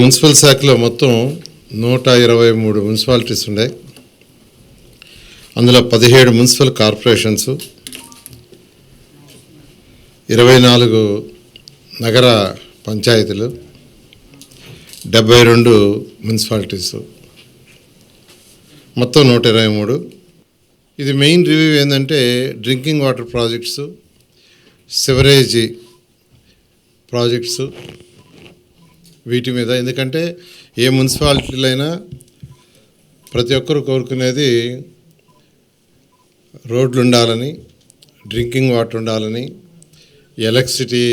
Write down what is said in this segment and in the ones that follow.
Municipal శాఖలో మొత్తం నూట ఇరవై మూడు మున్సిపాలిటీస్ ఉన్నాయి అందులో పదిహేడు మున్సిపల్ కార్పొరేషన్స్ ఇరవై నాలుగు నగర పంచాయతీలు డెబ్బై రెండు మున్సిపాలిటీస్. మొత్తం నూట ఇరవై మూడు. ఇది మెయిన్ రివ్యూ ఏంటంటే drinking water projects sewerage projects వీటి మీద. ఎందుకంటే ఏ మున్సిపాలిటీలైనా ప్రతి ఒక్కరు కోరుకునేది రోడ్లు ఉండాలని డ్రింకింగ్ వాటర్ ఉండాలని ఎలక్ట్రిసిటీ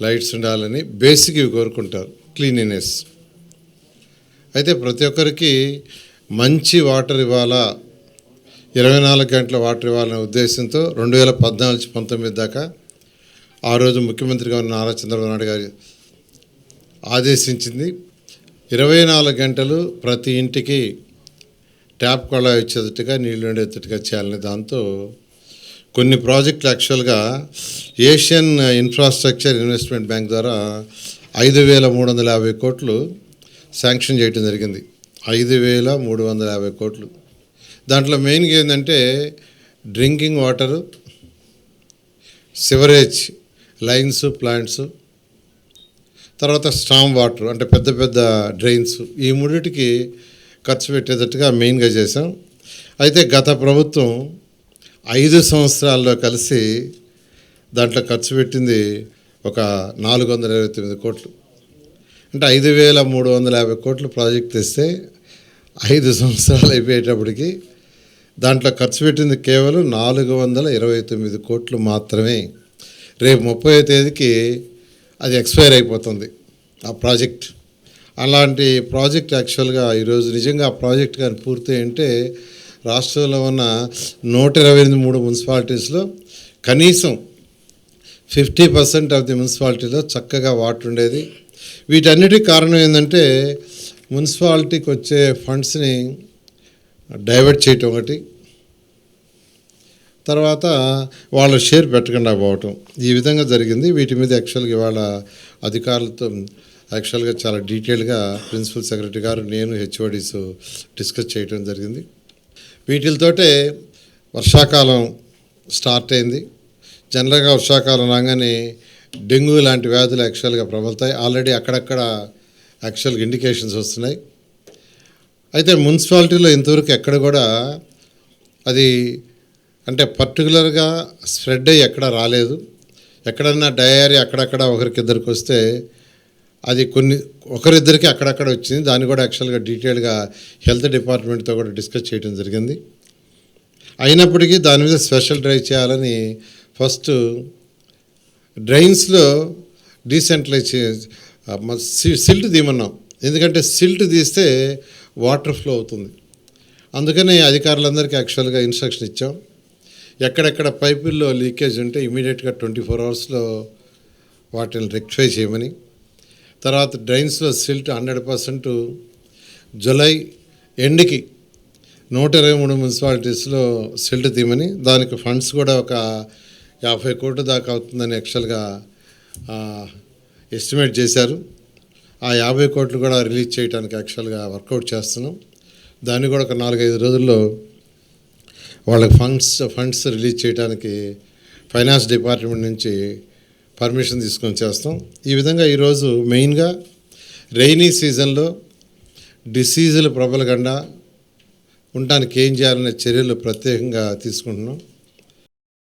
లైట్స్ ఉండాలని బేసిక్ ఇవి కోరుకుంటారు క్లీనినెస్. అయితే ప్రతి ఒక్కరికి మంచి వాటర్ ఇవ్వాలా ఇరవై నాలుగు గంటల వాటర్ ఇవ్వాలనే ఉద్దేశంతో రెండు వేల పద్నాలుగు నుంచి పంతొమ్మిది దాకా ఆ రోజు ముఖ్యమంత్రిగా ఉన్న నారా చంద్రబాబు నాయుడు గారి ఆదేశించింది. ఇరవై నాలుగు గంటలు ప్రతి ఇంటికి ట్యాప్ కొళాయి వచ్చేటట్టుగా నీళ్ళు ఉండేటట్టుగా చేయాలని దాంతో కొన్ని ప్రాజెక్టులు యాక్చువల్గా ఏషియన్ ఇన్ఫ్రాస్ట్రక్చర్ ఇన్వెస్ట్మెంట్ బ్యాంక్ ద్వారా ఐదు వేల మూడు వందల యాభై కోట్లు శాంక్షన్ చేయడం జరిగింది. ఐదు వేల మూడు వందల యాభై కోట్లు. దాంట్లో మెయిన్గా ఏంటంటే drinking water sewerage lines plants తర్వాత స్టామ్ వాటర్ అంటే పెద్ద పెద్ద డ్రైన్స్ ఈ మూడిటికి ఖర్చు పెట్టేటట్టుగా మెయిన్గా చేసాం అయితే గత ప్రభుత్వం ఐదు సంవత్సరాల్లో కలిసి దాంట్లో ఖర్చు పెట్టింది ఒక నాలుగు వందల ఇరవై తొమ్మిది కోట్లు. అంటే ఐదు వేల మూడు వందల యాభై కోట్లు ప్రాజెక్ట్ తెస్తే ఐదు సంవత్సరాలు అయిపోయేటప్పటికి దాంట్లో ఖర్చు పెట్టింది కేవలం నాలుగు వందల ఇరవై తొమ్మిది కోట్లు మాత్రమే. రేపు ముప్పై తేదీకి అది ఎక్స్పైర్ అయిపోతుంది ఆ ప్రాజెక్ట్ అలాంటి ప్రాజెక్ట్ యాక్చువల్గా ఈరోజు నిజంగా ఆ ప్రాజెక్ట్ కానీ పూర్తి అంటే రాష్ట్రంలో ఉన్న నూట ఇరవై ఎనిమిది మూడు మున్సిపాలిటీస్లో కనీసం ఫిఫ్టీ పర్సెంట్ ఆఫ్ ది మున్సిపాలిటీలో చక్కగా వాటర్ ఉండేది. వీటన్నిటికి కారణం ఏంటంటే మున్సిపాలిటీకి వచ్చే ఫండ్స్ని డైవర్ట్ చేయటం ఒకటి తర్వాత వాళ్ళ షేర్ పెట్టకుండా పోవటం. ఈ విధంగా జరిగింది. వీటి మీద యాక్చువల్గా ఇవాళ అధికారులతో యాక్చువల్గా చాలా డీటెయిల్గా ప్రిన్సిపల్ సెక్రటరీ గారు నేను హెచ్ఓడీస్ డిస్కస్ చేయడం జరిగింది. వీటితోటే వర్షాకాలం స్టార్ట్ అయింది. జనరల్గా వర్షాకాలం రాగానే డెంగ్యూ లాంటి వ్యాధులు యాక్చువల్గా ప్రబలుతాయి. ఆల్రెడీ అక్కడక్కడ యాక్చువల్గా ఇండికేషన్స్ వస్తున్నాయి. అయితే మున్సిపాలిటీలో ఇంతవరకు ఎక్కడ కూడా అది అంటే పర్టికులర్గా స్ప్రెడ్ అయ్యి ఎక్కడ రాలేదు. ఎక్కడన్నా డయారీ అక్కడక్కడ ఒకరికిద్దరికి వస్తే అది కొన్ని ఒకరిద్దరికి అక్కడక్కడ వచ్చింది. దాన్ని కూడా యాక్చువల్గా డీటెయిల్గా హెల్త్ డిపార్ట్మెంట్తో కూడా డిస్కస్ చేయడం జరిగింది. అయినప్పటికీ దాని మీద స్పెషల్ డ్రైవ్ చేయాలని ఫస్ట్ డ్రైన్స్లో డీసెంట్లైజ్ సిల్ట్ తీయమన్నాం. ఎందుకంటే సిల్ట్ తీస్తే వాటర్ ఫ్లో అవుతుంది. అందుకని అధికారులందరికీ యాక్చువల్గా ఇన్స్ట్రక్షన్ ఇచ్చాం. ఎక్కడెక్కడ పైపుల్లో లీకేజ్ ఉంటే ఇమీడియట్గా ట్వంటీ ఫోర్ అవర్స్లో వాటిని రెక్టిఫై చేయమని. తర్వాత డ్రైన్స్లో సిల్ట్ హండ్రెడ్ పర్సెంట్ జులై ఎండ్కి నూట ఇరవై మూడు మున్సిపాలిటీస్లో సిల్ట్ తీయమని. దానికి ఫండ్స్ కూడా ఒక యాభై కోట్ల దాకా అవుతుందని యాక్చువల్గా ఎస్టిమేట్ చేశారు. ఆ యాభై కోట్లు కూడా రిలీజ్ చేయడానికి యాక్చువల్గా వర్కౌట్ చేస్తున్నాం. దాన్ని కూడా ఒక నాలుగైదు రోజుల్లో వాళ్ళకి ఫండ్స్ ఫండ్స్ రిలీజ్ చేయడానికి ఫైనాన్స్ డిపార్ట్మెంట్ నుంచి పర్మిషన్ తీసుకొని చేస్తాం. ఈ విధంగా ఈరోజు మెయిన్గా రైనీ సీజన్లో డిసీజులు ప్రబలకుండా ఉండడానికి ఏం చేయాలనే చర్యలు ప్రత్యేకంగా తీసుకుంటున్నాం.